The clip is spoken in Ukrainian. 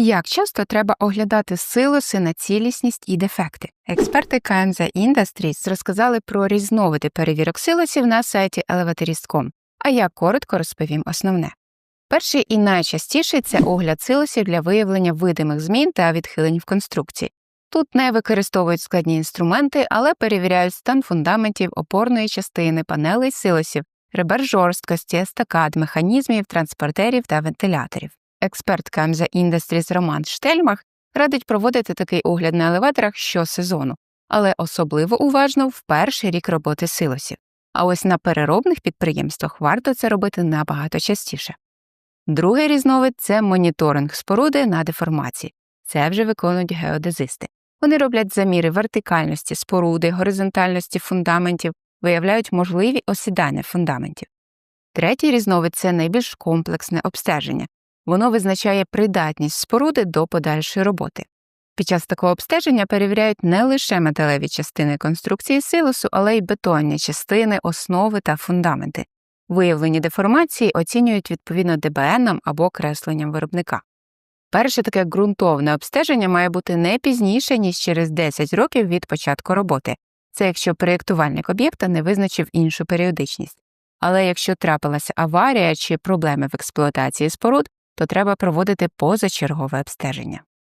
Як часто треба оглядати силоси на цілісність і дефекти? Експерти КМЗ Industries розказали про різновиди перевірок силосів на сайті Elevatorist.com, а я коротко розповім основне. Перший і найчастіший це огляд силосів для виявлення видимих змін та відхилень в конструкції. Тут не використовують складні інструменти, але перевіряють стан фундаментів, опорної частини, панелей силосів, ребер жорсткості, естакад, механізмів, транспортерів та вентиляторів. Експерт КМЗ Industries Роман Штельмах радить проводити такий огляд на елеваторах щосезону, але особливо уважно в перший рік роботи силосів. А ось на переробних підприємствах варто це робити набагато частіше. Другий різновид це моніторинг споруди на деформації. Це вже виконують геодезисти. Вони роблять заміри вертикальності споруди, горизонтальності фундаментів, виявляють можливі осідання фундаментів. Третій різновид це найбільш комплексне обстеження. Воно визначає придатність споруди до подальшої роботи. Під час такого обстеження перевіряють не лише металеві частини конструкції силосу, але й бетонні частини, основи та фундаменти. Виявлені деформації оцінюють відповідно ДБН або кресленням виробника. Перше таке ґрунтовне обстеження має бути не пізніше, ніж через 10 років від початку роботи, це якщо проєктувальник об'єкта не визначив іншу періодичність. Але якщо трапилася аварія чи проблеми в експлуатації споруд, то треба проводити позачергове обстеження.